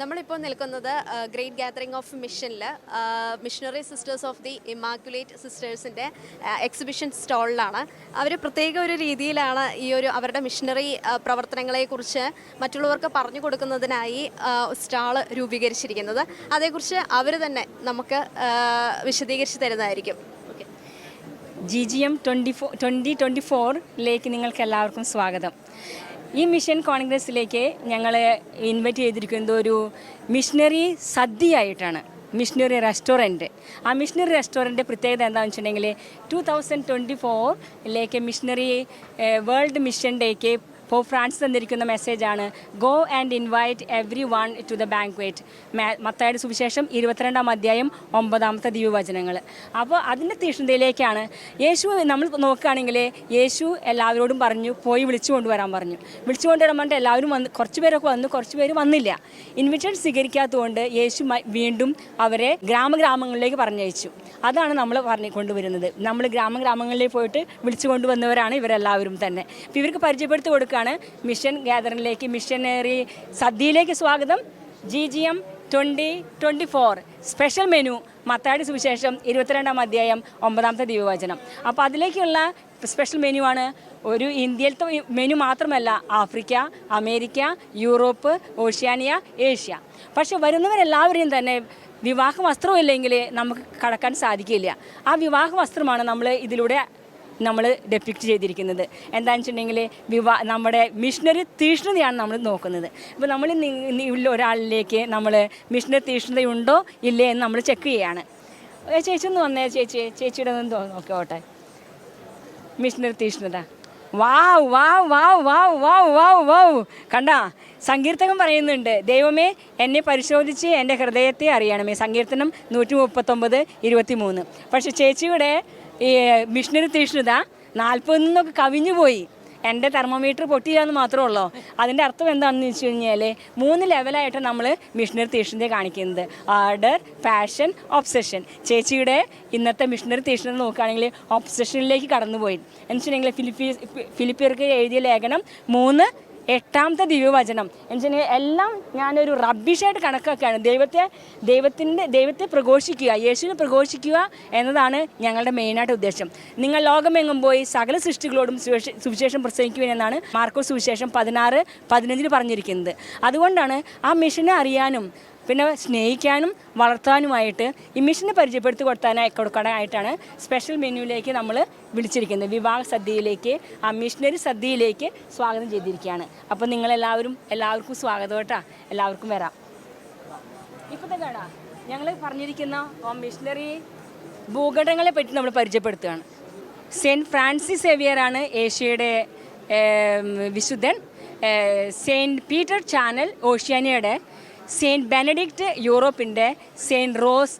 നമ്മളിപ്പോൾ നിൽക്കുന്നത് great gathering of മിഷനിൽ missionary sisters of the immaculate സിസ്റ്റേഴ്സിന്റെ exhibition സ്റ്റാളിലാണ് അവർ പ്രത്യേക ഒരു രീതിയിലാണ് ഈ ഒരു അവരുടെ മിഷണറി പ്രവർത്തനങ്ങളെക്കുറിച്ച് മറ്റുള്ളവർക്ക് പറഞ്ഞു കൊടുക്കുന്നതിനായി സ്റ്റാൾ രൂപീകരിച്ചിരിക്കുന്നത്. അതേക്കുറിച്ച് അവർ തന്നെ നമുക്ക് വിശദീകരിച്ച് തരുന്നതായിരിക്കും. G G M twenty four twenty twenty ഫോറിലേക്ക് നിങ്ങൾക്ക് എല്ലാവർക്കും സ്വാഗതം. ഈ മിഷൻ കോൺഗ്രസ്സിലേക്ക് ഞങ്ങൾ ഇൻവൈറ്റ് ചെയ്തിരിക്കുന്നത് ഒരു മിഷനറി സദ്യയായിട്ടാണ്. മിഷനറി റെസ്റ്റോറന്റ് ആ മിഷനറി റെസ്റ്റോറന്റ് പ്രത്യേകത എന്താണെന്ന് വെച്ചിട്ടുണ്ടെങ്കിൽ ടു തൗസൻഡ് ട്വന്റി ഫോറിലേക്ക് മിഷനറി വേൾഡ് മിഷൻ ഡേക്ക് ഇപ്പോൾ ഫ്രാൻസ് തന്നിരിക്കുന്ന മെസ്സേജാണ് go and invite every one to the banquet മത്തായുടെ സുവിശേഷം ഇരുപത്തിരണ്ടാം അധ്യായം ഒമ്പതാമത്തെ ദിവവചനങ്ങൾ അപ്പോൾ അതിന്റെ തീഷ്ണതയിലേക്കാണ് യേശു നമ്മൾ നോക്കുകയാണെങ്കിൽ യേശു എല്ലാവരോടും പറഞ്ഞു പോയി വിളിച്ചു കൊണ്ടുവരാൻ പറഞ്ഞു. വിളിച്ചു കൊണ്ടുവരാൻ പറഞ്ഞിട്ട് എല്ലാവരും വന്ന് കുറച്ച് പേരൊക്കെ വന്നു കുറച്ച് പേര് വന്നില്ല. ഇൻവിറ്റേഷൻ സ്വീകരിക്കാത്തതുകൊണ്ട് യേശു വീണ്ടും അവരെ ഗ്രാമഗ്രാമങ്ങളിലേക്ക് പറഞ്ഞയച്ചു. അതാണ് നമ്മൾ പറഞ്ഞു കൊണ്ടുവരുന്നത് നമ്മൾ ഗ്രാമഗ്രാമങ്ങളിലേക്ക് പോയിട്ട് വിളിച്ചു കൊണ്ടുവന്നവരാണ് ഇവരെല്ലാവരും തന്നെ. അപ്പോൾ ഇവർക്ക് പരിചയപ്പെടുത്തി കൊടുക്കുകയാണ് മിഷൻ ഗ്യാദറിംഗിലേക്ക് മിഷനറി സദ്യയിലേക്ക് സ്വാഗതം. G G M twenty twenty four special menu മത്താടി സുവിശേഷം ഇരുപത്തിരണ്ടാം അധ്യായം ഒമ്പതാമത്തെ ദിവവചനം അപ്പോൾ അതിലേക്കുള്ള സ്പെഷ്യൽ മെനു ആണ് ഒരു ഇന്ത്യയിലത്തെ മെനു മാത്രമല്ല Africa America Europe Oceania Asia. പക്ഷെ വരുന്നവരെല്ലാവരെയും തന്നെ വിവാഹ വസ്ത്രം ഇല്ലെങ്കിൽ നമുക്ക് കടക്കാൻ സാധിക്കില്ല. ആ വിവാഹ വസ്ത്രമാണ് നമ്മൾ ഇതിലൂടെ നമ്മൾ ഡെപ്പിക്റ്റ് ചെയ്തിരിക്കുന്നത്. എന്താണെന്ന് വെച്ചിട്ടുണ്ടെങ്കിൽ വിവാ നമ്മുടെ മിഷണറി തീഷ്ണതയാണ് നമ്മൾ നോക്കുന്നത്. അപ്പോൾ നമ്മൾ ഒരാളിലേക്ക് നമ്മൾ മിഷണറി തീഷ്ണതയുണ്ടോ ഇല്ലേ എന്ന് നമ്മൾ ചെക്ക് ചെയ്യാണ്. ചേച്ചി ഒന്ന് വന്നേ ചേച്ചി ചേച്ചിയുടെ ഒന്ന് നോക്കിയോട്ടെ മിഷണറി തീഷ്ണത. വാവ് വാവ് വാവ് വാവ് വാവ് വാവ് വാവ്. കണ്ടാ സങ്കീർത്തകം പറയുന്നുണ്ട് ദൈവമേ എന്നെ പരിശോധിച്ച് എന്റെ ഹൃദയത്തെ അറിയണമേ. സങ്കീർത്തനം നൂറ്റി മുപ്പത്തൊമ്പത് ഇരുപത്തി മൂന്ന് പക്ഷെ ചേച്ചിയുടെ ഈ മിഷനറി തീഷ്ണത നാൽപ്പതിനൊക്കെ കവിഞ്ഞു പോയി. എന്റെ തെർമോമീറ്റർ പൊട്ടിയില്ല എന്ന് മാത്രമേ ഉള്ളൂ അതിന്റെ അർത്ഥം എന്താണെന്ന് വെച്ച് കഴിഞ്ഞാൽ മൂന്ന് ലെവലായിട്ട് നമ്മൾ മിഷനറി തീഷ്ണതയെ കാണിക്കുന്നത്. Ardour passion obsession. ചേച്ചിയുടെ ഇന്നത്തെ മിഷനറി തീഷ്ണത നോക്കുകയാണെങ്കിൽ ഒബ്സഷനിലേക്ക് കടന്നുപോയി. എന്ന് വെച്ചിട്ടുണ്ടെങ്കിൽ ഫിലിപ്പീസ് ഫിലിപ്പിയർക്ക് എഴുതിയ ലേഖനം മൂന്ന് എട്ടാമത്തെ ദിവ്യവചനം. എന്ന് വെച്ചിട്ടുണ്ടെങ്കിൽ എല്ലാം ഞാനൊരു റബ്ബിഷായിട്ട് കണക്കാക്കുകയാണ്. ദൈവത്തെ ദൈവത്തിന്റെ ദൈവത്തെ പ്രഘോഷിക്കുക യേശുവിനെ പ്രഘോഷിക്കുക എന്നതാണ് ഞങ്ങളുടെ മെയിനായിട്ട് ഉദ്ദേശം. നിങ്ങൾ ലോകമെങ്ങും പോയി സകല സൃഷ്ടികളോടും സുവിശേഷം പ്രസംഗിക്കുവാനെന്നാണ് മാർക്കോസ് സുവിശേഷം പതിനാറ് പതിനഞ്ചിന് പറഞ്ഞിരിക്കുന്നത്. അതുകൊണ്ടാണ് ആ മിഷനെ അറിയാനും പിന്നെ സ്നേഹിക്കാനും വളർത്താനുമായിട്ട് ഈ മിഷനെ പരിചയപ്പെടുത്തി കൊടുത്താനായി കൊടുക്കാനായിട്ടാണ് സ്പെഷ്യൽ മെനുവിലേക്ക് നമ്മൾ വിളിച്ചിരിക്കുന്നത്. വിവാഹ സദ്യയിലേക്ക് ആ മിഷനറി സദ്യയിലേക്ക് സ്വാഗതം ചെയ്തിരിക്കുകയാണ്. അപ്പോൾ നിങ്ങളെല്ലാവരും എല്ലാവർക്കും സ്വാഗതം കേട്ടാ. എല്ലാവർക്കും വരാം. ഇപ്പോഴത്തെ കേടാ ഞങ്ങൾ പറഞ്ഞിരിക്കുന്ന മിഷനറി ഭൂഘടങ്ങളെ പറ്റി നമ്മൾ പരിചയപ്പെടുത്തുകയാണ്. സെയിന്റ് ഫ്രാൻസിസ് സേവിയറാണ് ഏഷ്യയുടെ വിശുദ്ധൻ. സെയിന്റ് പീറ്റർ ചാനൽ ഓഷ്യാനിയയുടെ സെയിന്റ് ബെനഡിക്റ്റ് യൂറോപ്പിന്റെ സെയിന്റ് റോസ്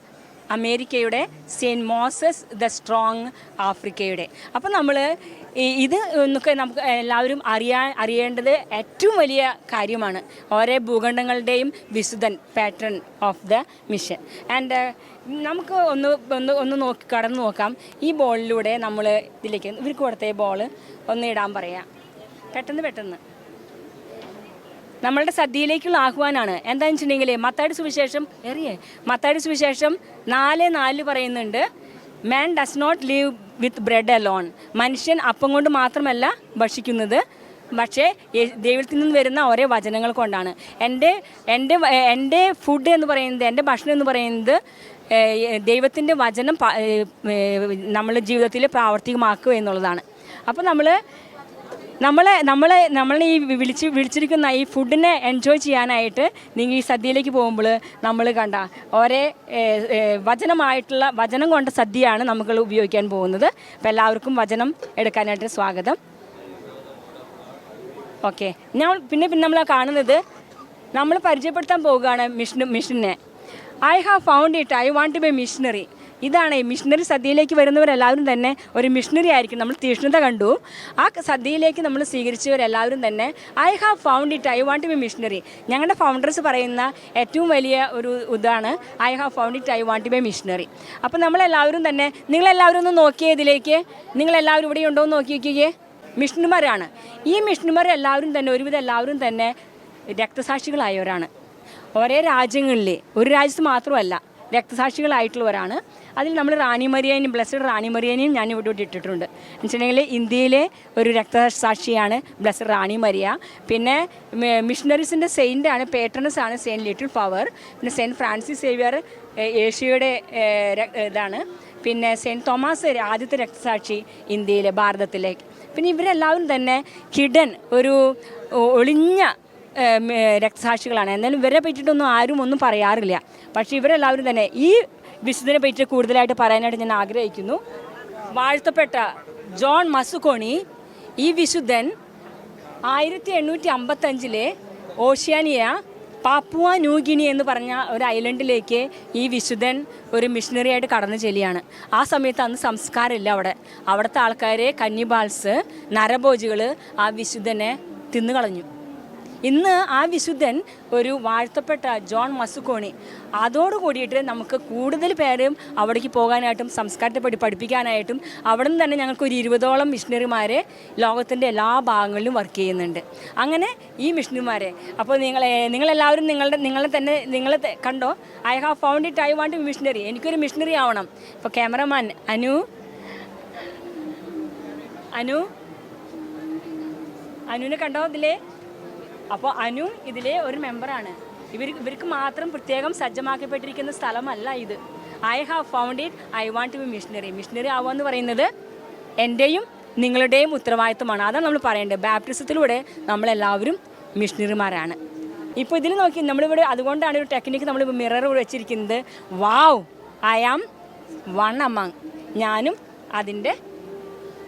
അമേരിക്കയുടെ സെയിന്റ് മോസസ് ദ സ്ട്രോങ് ആഫ്രിക്കയുടെ. അപ്പം നമ്മൾ ഇത് എന്നൊക്കെ നമുക്ക് എല്ലാവരും അറിയാൻ അറിയേണ്ടത് ഏറ്റവും വലിയ കാര്യമാണ്. ഓരോ ഭൂഖണ്ഡങ്ങളുടെയും വിശുദ്ധൻ pattern of the mission and നമുക്ക് ഒന്ന് ഒന്ന് ഒന്ന് നോക്കി കടന്നു നോക്കാം. ഈ ബോളിലൂടെ നമ്മൾ ഇതിലേക്ക് ഇവർക്ക് കൊടുത്ത ബോൾ ഒന്ന് ഇടാൻ പറയാം. പെട്ടെന്ന് പെട്ടെന്ന്. നമ്മളുടെ സദ്യയിലേക്കുള്ള ആഹ്വാനാണ്. എന്താണെന്ന് വെച്ചിട്ടുണ്ടെങ്കിൽ മത്താടി സുവിശേഷം എറിയേ മത്താടി സുവിശേഷം നാല് നാല് പറയുന്നുണ്ട് man does not live with bread alone മനുഷ്യൻ അപ്പം കൊണ്ട് മാത്രമല്ല ഭക്ഷിക്കുന്നത്. പക്ഷേ ദൈവത്തിൽ നിന്ന് വരുന്ന ഓരോ വചനങ്ങൾ കൊണ്ടാണ്. എന്റെ എന്റെ എന്റെ ഫുഡ് എന്ന് പറയുന്നത് എന്റെ ഭക്ഷണം എന്ന് പറയുന്നത് ദൈവത്തിന്റെ വചനം നമ്മൾ ജീവിതത്തിൽ പ്രാവർത്തികമാക്കുക എന്നുള്ളതാണ്. അപ്പോൾ നമ്മൾ നമ്മളെ നമ്മളെ നമ്മളെ ഈ വിളിച്ച് വിളിച്ചിരിക്കുന്ന ഈ ഫുഡിനെ എൻജോയ് ചെയ്യാനായിട്ട് നിങ്ങൾ ഈ സദ്യയിലേക്ക് പോകുമ്പോൾ നമ്മൾ കണ്ട ഒരേ വചനമായിട്ടുള്ള വചനം കൊണ്ട സദ്യയാണ് നമുക്ക് ഉപയോഗിക്കാൻ പോകുന്നത്. അപ്പോൾ എല്ലാവർക്കും വചനം എടുക്കാനായിട്ട് സ്വാഗതം. ഓക്കെ. ഞാൻ പിന്നെ പിന്നെ നമ്മൾ കാണുന്നത് നമ്മൾ പരിചയപ്പെടുത്താൻ പോവുകയാണ് മിഷൻ മിഷനെ. I have found it I want to be missionary ഇതാണ് ഈ മിഷണറി സദ്യയിലേക്ക് വരുന്നവരെല്ലാവരും തന്നെ ഒരു മിഷണറി ആയിരിക്കും. നമ്മൾ തീഷ്ണത കണ്ടു. ആ സദ്യയിലേക്ക് നമ്മൾ സ്വീകരിച്ചവരെല്ലാവരും തന്നെ I have found it I want to be missionary ഞങ്ങളുടെ ഫൗണ്ടേഴ്സ് പറയുന്ന ഏറ്റവും വലിയ ഒരു ഇതാണ് I have found it I want to be missionary അപ്പോൾ നമ്മളെല്ലാവരും തന്നെ നിങ്ങളെല്ലാവരും ഒന്ന് നോക്കിയേ ഇതിലേക്ക്. നിങ്ങളെല്ലാവരും ഇവിടെ ഉണ്ടോ എന്ന് നോക്കി നോക്കിയേ മിഷണുമാരാണ്. ഈ മിഷണുമാർ എല്ലാവരും തന്നെ ഒരുവിധം എല്ലാവരും തന്നെ രക്തസാക്ഷികളായവരാണ്. ഒരേ രാജ്യങ്ങളിൽ ഒരു രാജ്യത്ത് മാത്രമല്ല രക്തസാക്ഷികളായിട്ടുള്ളവരാണ്. അതിൽ നമ്മൾ റാണി മരിയനെയും ബ്ലസ്ഡ് റാണി മരിയനെയും ഞാൻ ഇവിടെ ഇട്ടിട്ടുണ്ട്. വെച്ചിട്ടുണ്ടെങ്കിൽ ഇന്ത്യയിലെ ഒരു രക്തസാക്ഷിയാണ് ബ്ലസ്ഡ് റാണി മരിയ. പിന്നെ മിഷണറീസിന്റെ സെയിന്റാണ് പേട്രണസ് ആണ് സെയിന്റ് ലിറ്റിൽ പവർ പിന്നെ സെയിന്റ് ഫ്രാൻസിസ് സേവിയർ ഏഷ്യയുടെ ഇതാണ്. പിന്നെ സെയിന്റ് തോമസ് ആദ്യത്തെ രക്തസാക്ഷി ഇന്ത്യയിലെ ഭാരതത്തിലേക്ക്. പിന്നെ ഇവരെല്ലാവരും തന്നെ ഹിഡൻ ഒരു ഒളിഞ്ഞ രക്തസാക്ഷികളാണ്. എന്നാലും ഇവരെ പറ്റിയിട്ടൊന്നും ആരും ഒന്നും പറയാറില്ല. പക്ഷേ ഇവരെല്ലാവരും തന്നെ ഈ വിശുദ്ധനെ പറ്റി കൂടുതലായിട്ട് പറയാനായിട്ട് ഞാൻ ആഗ്രഹിക്കുന്നു. വാഴ്ത്തപ്പെട്ട ജോൺ മസുക്കോണി ഈ വിശുദ്ധൻ ആയിരത്തി എണ്ണൂറ്റി അമ്പത്തഞ്ചിലെ ഓഷ്യാനിയ പാപ്പുവ ന്യൂഗിനി എന്ന് പറഞ്ഞ ഒരു ഐലൻഡിലേക്ക് ഈ വിശുദ്ധൻ ഒരു മിഷണറി ആയിട്ട് കടന്നു ചെല്ലിയാണ് ആ സമയത്ത് അന്ന് സംസ്കാരമില്ല അവിടെ. അവിടുത്തെ ആൾക്കാരെ കന്നിബാൾസ് നരഭോജികൾ ആ വിശുദ്ധനെ തിന്നുകളഞ്ഞു. ഇന്ന് ആ വിശുദ്ധൻ ഒരു വാഴ്ത്തപ്പെട്ട ജോൺ മസുക്കോണി അതോട് കൂടിയിട്ട് നമുക്ക് കൂടുതൽ പേരും അവിടേക്ക് പോകാനായിട്ടും സംസ്കാരത്തെ പടി പഠിപ്പിക്കാനായിട്ടും അവിടെ നിന്ന് തന്നെ ഞങ്ങൾക്ക് ഒരു ഇരുപതോളം മിഷണറിമാരെ ലോകത്തിന്റെ എല്ലാ ഭാഗങ്ങളിലും വർക്ക് ചെയ്യുന്നുണ്ട്. അങ്ങനെ ഈ മിഷണറിമാരെ അപ്പോൾ നിങ്ങൾ നിങ്ങളെല്ലാവരും നിങ്ങളുടെ നിങ്ങളെ തന്നെ നിങ്ങളെ കണ്ടോ? I have found it I want missionary എനിക്കൊരു മിഷണറി ആവണം. ഇപ്പോൾ ക്യാമറമാൻ അനു? അനു? അനുവിനെ കണ്ടോ ഇതിലേ? അപ്പോൾ അനു ഇതിലെ ഒരു മെമ്പറാണ്. ഇവർ ഇവർക്ക് മാത്രം പ്രത്യേകം സജ്ജമാക്കപ്പെട്ടിരിക്കുന്ന സ്ഥലമല്ല ഇത്. I have found it I want to be missionary missionary ആവുക എന്ന് പറയുന്നത് എന്റെയും നിങ്ങളുടെയും ഉത്തരവാദിത്വമാണ്. അതാണ് നമ്മൾ പറയേണ്ടത്. ബാപ്റ്റിസത്തിലൂടെ നമ്മളെല്ലാവരും മിഷനറിമാരാണ് ഇപ്പോൾ ഇതിൽ നോക്കി നമ്മളിവിടെ അതുകൊണ്ടാണ് ഒരു ടെക്നിക്ക് നമ്മൾ മിറർ വെച്ചിരിക്കുന്നത്. വാവ് ഐ ആം വൺ അമങ് ഞാനും അതിന്റെ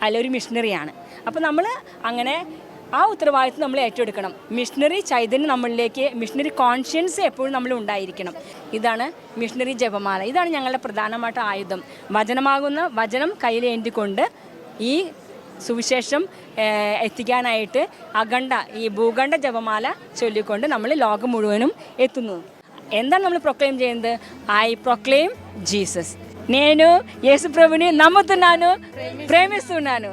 അതിലൊരു മിഷണറിയാണ് അപ്പോൾ നമ്മൾ അങ്ങനെ ആ ഉത്തരവാദിത്വം നമ്മൾ ഏറ്റെടുക്കണം മിഷണറി ചൈതന്യം നമ്മളിലേക്ക് മിഷണറി കോൺഷ്യൻസ് എപ്പോഴും നമ്മൾ ഉണ്ടായിരിക്കണം ഇതാണ് മിഷണറി ജപമാല ഇതാണ് ഞങ്ങളുടെ പ്രധാനമായിട്ട് ആയുധം വചനമാകുന്ന വചനം കയ്യിലേന്തിക്കൊണ്ട് ഈ സുവിശേഷം ഏഹ്, എത്തിക്കാനായിട്ട് അഖണ്ഡ ഈ ഭൂഖണ്ഡ ജപമാല ചൊല്ലിക്കൊണ്ട് നമ്മൾ ലോകം മുഴുവനും എത്തുന്നു എന്താണ് നമ്മൾ പ്രൊക്ലെയിം ചെയ്യുന്നത് ഐ ప్రొక్లెయిమ్ జీసస్ నేను యేసు ప్రభుని నమ్ముతున్నాను ప్రేమిస్తున్నాను